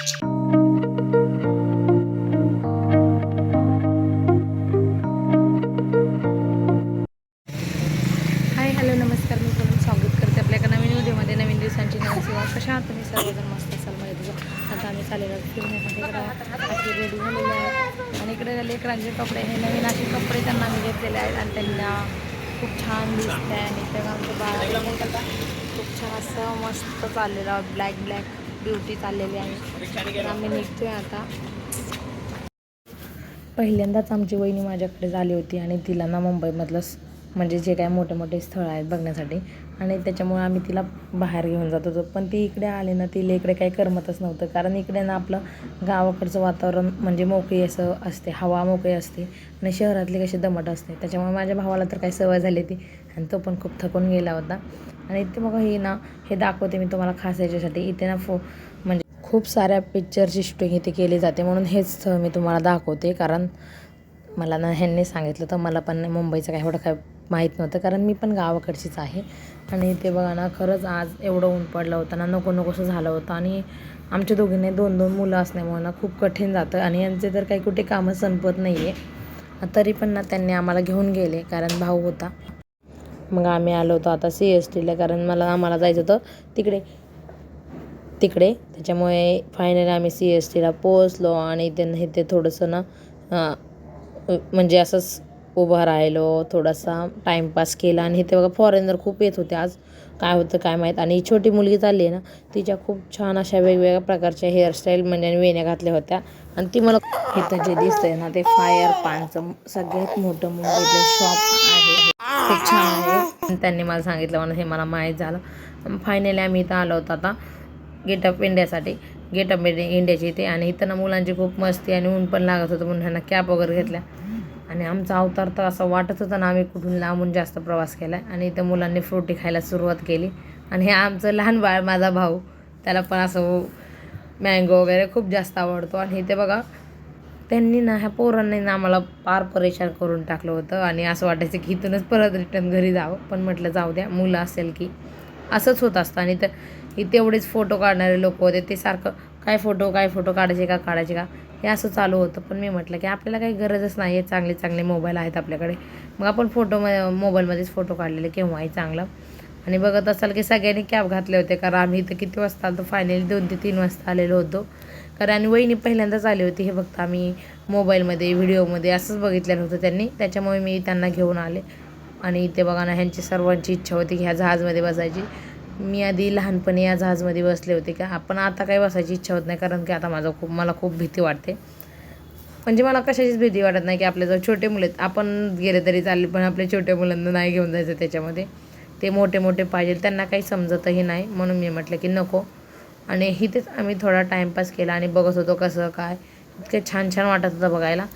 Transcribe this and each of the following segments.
Hi hello नमस्कार. मी पूनम स्वागत करते आपल्या एका नवीन व्हिडिओमध्ये. नवीन दिवसांची नवीन सेवा कशा आहात तुम्ही? सर्वजण मस्त असाल म्हणजे तुझं आता आम्ही चालेल फिरण्यासाठी. रेडी झालेली आहे आणि इकडे लेकरांचे कपडे. हे नवीन असे कपडे त्यांना मी घेतलेले आहेत. आणि त्यांना खूप छान दिसत आहे आणि तेव्हा आमचं बाळा खूप छान असं मस्त चाललेलं ब्लॅक ब्लॅक ड्युटी चाललेली आहे. आम्ही निघतोय आता. पहिल्यांदाच आमची वहिनी माझ्याकडे झाली होती आणि तिला ना मुंबईमधलं म्हणजे जे काय मोठे मोठे स्थळं आहेत बघण्यासाठी. आणि त्याच्यामुळे आम्ही तिला बाहेर घेऊन जात होतो. पण ती इकडे आली ना तिला इकडे काही करमतच नव्हतं. कारण इकडे ना आपलं गावाकडचं वातावरण म्हणजे मोकळी असं असते हवा मोकळी असते आणि शहरातली कशी दमट असते. त्याच्यामुळे माझ्या भावाला तर काही सवय झाली ती आणि तो पण खूप थकून गेला होता. आणि इथे बघा हे ना हे दाखवते मी तुम्हाला खास याच्यासाठी. इथे ना फो म्हणजे खूप साऱ्या पिक्चरची शूटिंग इथे केली जाते म्हणून हेच स्थळ मी तुम्हाला दाखवते. कारण मला ना ह्यांनी सांगितलं तर मला पण मुंबईचं काय एवढं काय माहीत नव्हतं. कारण मी पण गावाकडचीच आहे. आणि ते बघा ना खरंच आज एवढं ऊन पडलं होतं ना नको नकोसं झालं होतं. आणि आमच्या दोघींनी दोन दोन मुलं असल्यामुळे ना खूप कठीण जातं. आणि यांचे तर काही कुठे कामं संपत नाही आहे तरी पण ना त्यांनी आम्हाला घेऊन गेले कारण भाऊ होता. मग आम्ही आलो होतो आता सी एस टीला कारण मला आम्हाला जायचं होतं तिकडे. तिकडे. त्याच्यामुळे फायनली आम्ही सी एस टीला पोहोचलो आणि त्यांना इथे थोडंसं ना म्हणजे असंच उभं राहिलो. थोडासा टाईमपास केला आणि इथे बघा फॉरेनर खूप येत होते आज. काय होतं काय माहीत. आणि ही छोटी मुलगी चालली आहे ना तिच्या खूप छान अशा वेगवेगळ्या प्रकारच्या हेअरस्टाईल म्हणजे वेण्या घातल्या होत्या. आणि ती मला इथं जे दिसतंय ना ते फायर पानचं सगळ्यात मोठं मुंबईतलं शॉप आहे खूप छान आहे. त्यांनी मला सांगितलं म्हणून हे मला माहीत झालं. फायनली आम्ही इथं आलो होतो आता गेट ऑफ इंडियासाठी गेट ऑफ इंडियाची इथे. आणि इथं ना मुलांची खूप मस्ती आणि ऊन पण लागत होतं म्हणून ह्यांना कॅप वगैरे घेतल्या. आणि आमचा अवतार तर असं वाटत होतं ना आम्ही कुठून लांबून जास्त प्रवास केला आहे आणि इथं मुलांनी फ्रुटी खायला सुरुवात केली. आणि हे आमचं लहान बाळ माझा भाऊ त्याला पण असं मँगो वगैरे खूप जास्त आवडतो. आणि इथे बघा त्यांनी ना ह्या पोरांनी ना आम्हाला पार परेशान करून टाकलं होतं आणि असं वाटायचं की इथूनच परत रिटर्न घरी जावं. पण म्हटलं जाऊ द्या मुलं असेल की. असंच होत असतं आणि तर इथे तेवढेच फोटो काढणारे लोक होते. ते सारखं काय फोटो काय फोटो काढायचे का काढायचे का? हे असं चालू होतं. पण मी म्हटलं की आपल्याला काही गरजच नाही आहे. चांगले चांगले मोबाईल आहेत आपल्याकडे. मग आपण फोटो मोबाईलमध्येच फोटो काढलेले. केव्हाही चांगलं. आणि बघत असाल की सगळ्यांनी कॅब घातले होते कारण आम्ही इथं किती वाजता आलो फायनली दोन ते तीन वाजता आलेलो होतो. कारण आणि वहिनी पहिल्यांदाच आली होती हे फक्त आम्ही मोबाईलमध्ये व्हिडिओमध्ये असंच बघितलं होतं त्यांनी. त्याच्यामुळे मी त्यांना घेऊन आले. आणि इथे बघा ना ह्यांची सर्वांची इच्छा होती की ह्या जहाजमध्ये बसायची. मी आधी लहानपणी या जहाजमध्ये बसले होते का आपण आता काही बसायची इच्छा होत नाही कारण की आता माझं खूप मला खूप भीती वाटते. म्हणजे मला कशाचीच भीती वाटत नाही की आपल्याजवळ छोटे मुले आहेत आपण गेले तरी चालेल पण आपल्या छोट्या मुलांना नाही घेऊन जायचं त्याच्यामध्ये. ते मोठे मोठे पाहिजे. त्यांना काही समजतही नाही. म्हणून मी म्हटलं की नको. आणि इथेच आम्ही थोडा टाईमपास केला आणि बघत होतो कसं काय. इतकं छान छान वाटत होतं बघायला.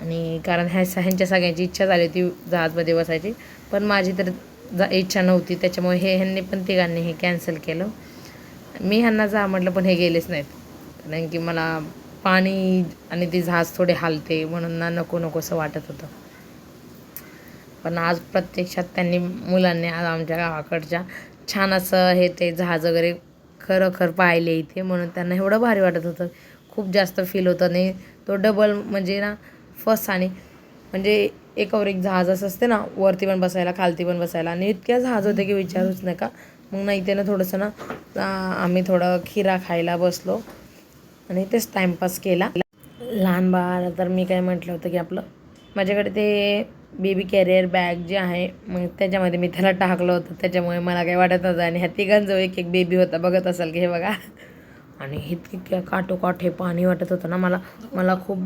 आणि कारण ह्या ह्यांच्या सगळ्यांची इच्छा झाली होती जहाजमध्ये बसायची. पण माझी तर जा इच्छा नव्हती. त्याच्यामुळे हे ह्यांनी पण तिघांनी हे कॅन्सल केलं. मी ह्यांना जा म्हटलं पण हे गेलेच नाहीत. कारण की मला पाणी आणि ते जहाज थोडे हालते. म्हणून ना नको नकोसं वाटत होतं. पण आज प्रत्यक्षात त्यांनी मुलांनी आज आमच्या गावाकडच्या छान असं हे ते जहाज वगैरे खरोखर पाहिले इथे म्हणून त्यांना एवढं भारी वाटत होतं. खूप जास्त फील होतं आणि तो डबल म्हणजे ना फर्स्ट आणि म्हणजे एकावर एक जहाज असं असते ना वरती पण बसायला खालती पण बसायला आणि इतक्या जहाज होते की विचारूच नका. मग नाही ते ना थोडंसं ना आम्ही थोडं खिरा खायला बसलो आणि तेच टाईमपास केला. लहान बाळाला तर मी काय म्हटलं होतं की आपलं माझ्याकडे ते बेबी कॅरियर बॅग जे आहे मग त्याच्यामध्ये मी त्याला टाकलं होतं. त्याच्यामुळे मला काही वाटत नव्हतं. आणि ह्या तिघांजवळ एक एक बेबी होता. बघत असाल की हे बघा. आणि इतकी काठोकाठ हे पाणी वाटत होतं ना मला. मला खूप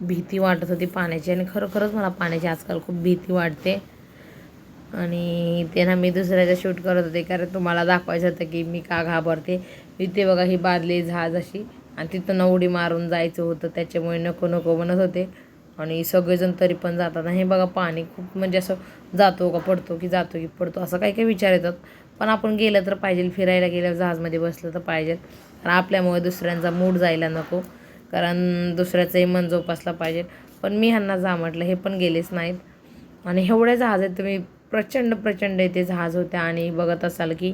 भीती वाटत होती पाण्याची. आणि खरोखरच मला पाण्याची आजकाल खूप भीती वाटते. आणि ते ना मी दुसऱ्याच्या शूट करत होते. कारण तुम्हाला दाखवायचं होतं की मी का घाबरते. इथे बघा ही बादली जहाज अशी आणि तिथं ना उडी मारून जायचं होतं. त्याच्यामुळे नको नको म्हणत होते. आणि सगळेजण तरी पण जातात. आणि हे बघा पाणी खूप म्हणजे असं जातो का पडतो की जातो की पडतो असं काही काही विचार येतात. पण आपण गेलं तर पाहिजे फिरायला गेल्यावर जहाजमध्ये बसलं तर पाहिजे कारण आपल्यामुळे दुसऱ्यांचा मूड जायला नको. कारण दुसऱ्याचंही मन जोपासला पाहिजे. पण मी ह्यांना जा म्हटलं हे पण गेलेच नाहीत. आणि एवढे जहाज आहेत तुम्ही प्रचंड प्रचंड इथे जहाज होत्या. आणि बघत असाल की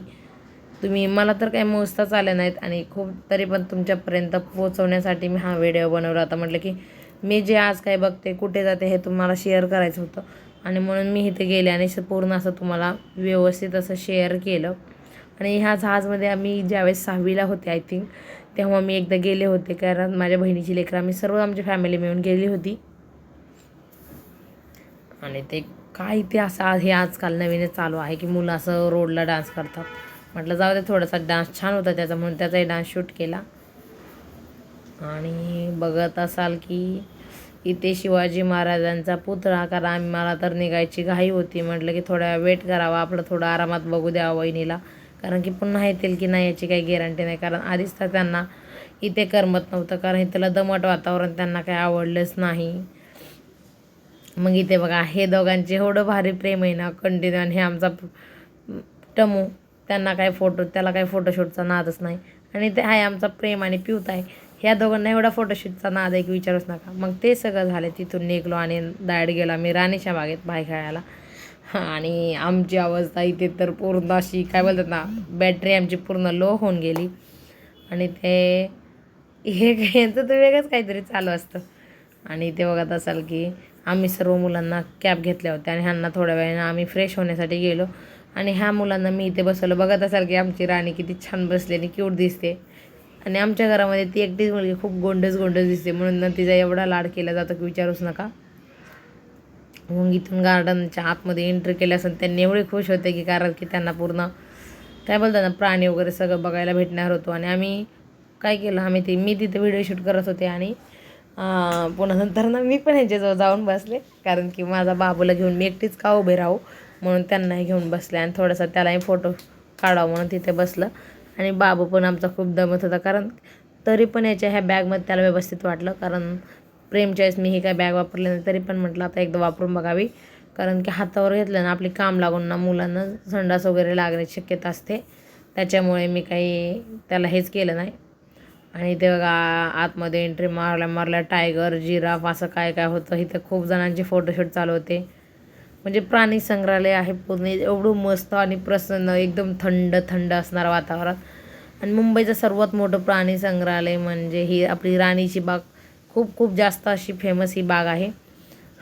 तुम्ही मला तर काही मोजताच आले नाहीत. आणि खूप तरी पण तुमच्यापर्यंत पोहोचवण्यासाठी मी हा व्हिडिओ बनवला होता. म्हटलं की मी जे आज काय बघते कुठे जाते हे तुम्हाला शेअर करायचं होतं. आणि म्हणून मी इथे गेले आणि पूर्ण असं तुम्हाला व्यवस्थित असं शेअर केलं. आणि ह्या जहाजमध्ये आम्ही ज्यावेळेस सहावीला होते आय थिंक तेव्हा मी एकदा गेले होते. कारण माझ्या बहिणीची लेकरं आम्ही सर्व आमची फॅमिली मिळून गेली होती. आणि ते काय ते असं हे आजकाल नवीनच चालू आहे की मुलं असं रोडला डान्स करतात. म्हटलं जाऊ दे थोडासा डान्स छान होता त्याचा म्हणून त्याचाही डान्स शूट केला. आणि बघत असाल की इथे शिवाजी महाराजांचा पुतळा कारण आम्ही मला तर निघायची घाई होती. म्हटलं की थोडा वेट करावा आपलं थोडं आरामात बघू द्यावं वहिनीला. कारण की पुन्हा येतील की नाही याची काही गॅरंटी नाही. कारण आधीच तर त्यांना इथे करमत नव्हतं. कारण इथलं दमट वातावरण त्यांना काही आवडलंच नाही. मग इथे बघा हे दोघांचे एवढं भारी प्रेम आहे ना कंटिन्यू आणि हे आमचा टमू त्यांना काय फोटो त्याला काही फोटोशूटचा नादच नाही. आणि ते आहे आमचा प्रेम आणि पिऊत आहे. ह्या दोघांना एवढा फोटोशूटचा नाद आहे की विचारूच नका. मग ते सगळं झालं तिथून निघलो आणि डायरेक्ट गेलो आम्ही राणीच्या बागेत बाहेर खेळायला. आणि आमची अवस्था इथे तर पूर्ण अशी काय बोलतात ना बॅटरी आमची पूर्ण लो होऊन गेली. आणि ते हे यांचं तर वेगळंच काहीतरी चालू असतं. आणि ते बघत असाल की आम्ही सर्व मुलांना कॅब घेतल्या होत्या आणि ह्यांना थोड्या वेळानं आम्ही फ्रेश होण्यासाठी गेलो. आणि ह्या मुलांना मी इथे बसवलं. बघत असाल की आमची राणी किती छान बसली आणि क्यूट दिसते. आणि आमच्या घरामध्ये ती एकटीच मुलगी खूप गोंडस गोंडस दिसते. म्हणून ना तिचा एवढा लाड केला जातो की विचारूच नका. मग इथून गार्डनच्या आतमध्ये एंट्री केली असं त्यांनी एवढे खुश होते की कारण की त्यांना पूर्ण काय बोलतात ना प्राणी वगैरे सगळं बघायला भेटणार होतो. आणि आम्ही काय केलं आम्ही ते मी तिथे व्हिडिओ शूट करत होते आणि पुन्हा नंतर ना मी पण ह्यांच्याजवळ जाऊन बसले. कारण की माझा बाबूला घेऊन मी एकटीच का उभे राहू? म्हणून त्यांनाही घेऊन बसले आणि थोडासा त्यालाही फोटो काढावं म्हणून तिथे बसलं. आणि बाबू पण आमचा खूप दमत होता. कारण तरी पण याच्या ह्या बॅगमध्ये त्याला व्यवस्थित वाटलं. कारण प्रेमच्या वेळेस मी ही काय बॅग वापरली नाही तरी पण म्हटलं आता एकदा वापरून बघावी. कारण की हातावर घेतलं ना आपली काम लागून ना मुलांना संडास वगैरे लागण्याची शक्यता असते. त्याच्यामुळे मी काही त्याला हेच केलं नाही. आणि ते बघा आतमध्ये एंट्री मारल्या मारल्या टायगर जिराफ असं काय काय होतं इथं खूप जणांचे फोटोशूट चालू होते. म्हणजे प्राणी संग्रहालय आहे पुणे एवढं मस्त आणि प्रसन्न एकदम थंड थंड असणारं वातावरण. आणि मुंबईचं सर्वात मोठं प्राणी संग्रहालय म्हणजे ही आपली राणीची बाग. खूप खूप जास्त अशी फेमस ही बाग आहे.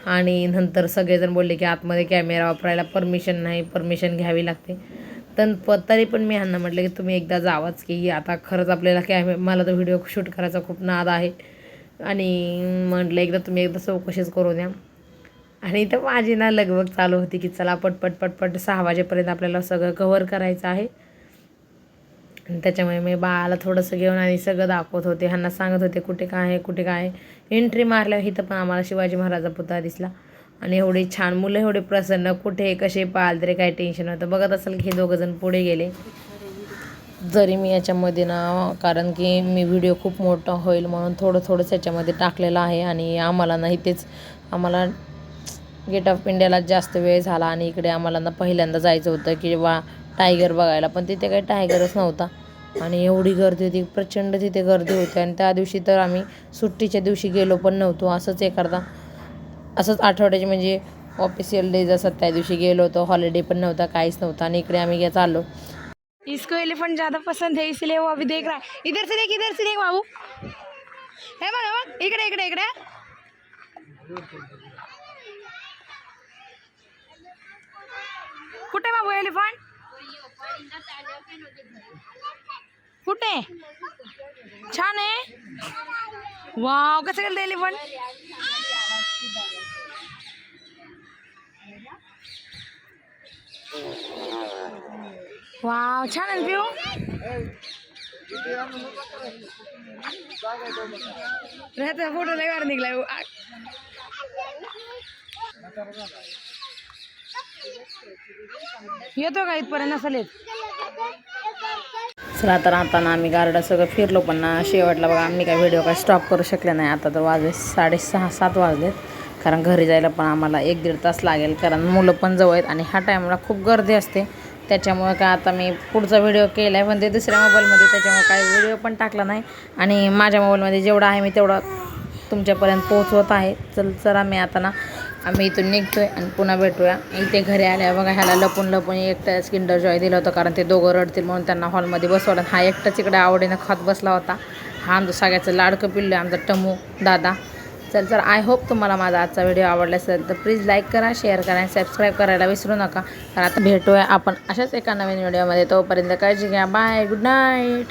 आणि नंतर सगळेजण बोलले की आतमध्ये कॅमेरा वापरायला परमिशन नाही परमिशन घ्यावी लागते. तर प तरी पण मी ह्यांना म्हटलं की तुम्ही एकदा जावाच की आता खरंच आपल्याला कॅमे मला तर व्हिडिओ शूट करायचा खूप नाद आहे. आणि म्हटलं एकदा तुम्ही एकदा चौकशीच करू द्या आणि इथं माझी ना लगबग चालू होती की चला पटपट पटपट सहा वाजेपर्यंत आपल्याला सगळं कव्हर करायचं आहे. आणि त्याच्यामुळे मी बाळाला थोडंसं घेऊन आणि सगळं दाखवत होते. ह्यांना सांगत होते कुठे काय आहे कुठे काय आहे? एंट्री मारल्यावर इथं पण आम्हाला शिवाजी महाराजा पुतळा दिसला. आणि एवढे छान मुलं एवढे प्रसन्न कुठे कसे पाहाल तरी काही टेन्शन होतं बघत असेल की हे दोघंजण पुढे गेले. जरी मी याच्यामध्ये ना कारण की मी व्हिडिओ खूप मोठा होईल म्हणून थोडं थोडंच याच्यामध्ये टाकलेलं आहे. आणि आम्हाला ना इथेच आम्हाला गेट ऑफ इंडियाला जास्त वेळ झाला आणि इकडे आम्हाला ना पहिल्यांदा जायचं होतं की वा टायगर बघायला. पण तिथे काही टायगरच नव्हता. आणि एवढी गर्दी होती प्रचंड तिथे गर्दी होती. आणि त्या दिवशी तर आम्ही सुट्टीच्या दिवशी गेलो पण नव्हतो. असंच एखादा असंच आठवड्याचे म्हणजे ऑफिशियल डेज असतात त्या दिवशी गेलो होतो. हॉलिडे पण नव्हता काहीच नव्हतं. आणि इकडे आम्ही गे- चाललो. इसको एलिफंट ज्यादा पसंद है इसलिए वो अभी देख रहा है. इधर से देख इधर से देख बाबू. है बघ. इकडे इकडे इकडे. कुठे बाबू एलिफंट? कुठे? छान आहे. वाव कसं केलं एलिफंट? वाव छान आहे पिऊ? त्याचा फोटो लय वार निघलाय. येतो का इथपर्यंत असेल चला तर आता ना आम्ही गार्डन सगळं फिरलो पण ना शेवटला बघा आम्ही काय व्हिडिओ काय स्टॉप करू शकले नाही. आता तर वाजले साडेसहा सात वाजलेत. कारण घरी जायला पण आम्हाला एक दीड तास लागेल कारण मुलं पण जवळ आहेत आणि ह्या टायमाला खूप गर्दी असते. त्याच्यामुळे काय आता मी पुढचा व्हिडिओ केला आहे पण ते दुसऱ्या मोबाईलमध्ये त्याच्यामुळे काय व्हिडिओ पण टाकला नाही. आणि माझ्या मोबाईलमध्ये जेवढा आहे मी तेवढा तुमच्यापर्यंत पोहोचवत आहे. चल चला मी आता ना आम्ही इथून निघतोय आणि पुन्हा भेटूया. इथे घरी आल्या बघा ह्याला लपून लपून एकटा स्किंडर जॉय दिलं होतं कारण ते दोघं रडतील म्हणून त्यांना हॉलमध्ये बसवलं. हा एकटाच इकडे आवडीनं खात बसला होता. हा आमचं सगळ्याचं लाडकं पिल्लं आहे, आमचा टमू दादा. चल तर आय होप तुम्हाला माझा आजचा व्हिडिओ आवडला असेल तर प्लीज लाईक करा शेअर करा आणि सबस्क्राईब करायला विसरू नका. तर आता भेटूया आपण अशाच एका नवीन व्हिडिओमध्ये तोपर्यंत काळजी घ्या. Bye good night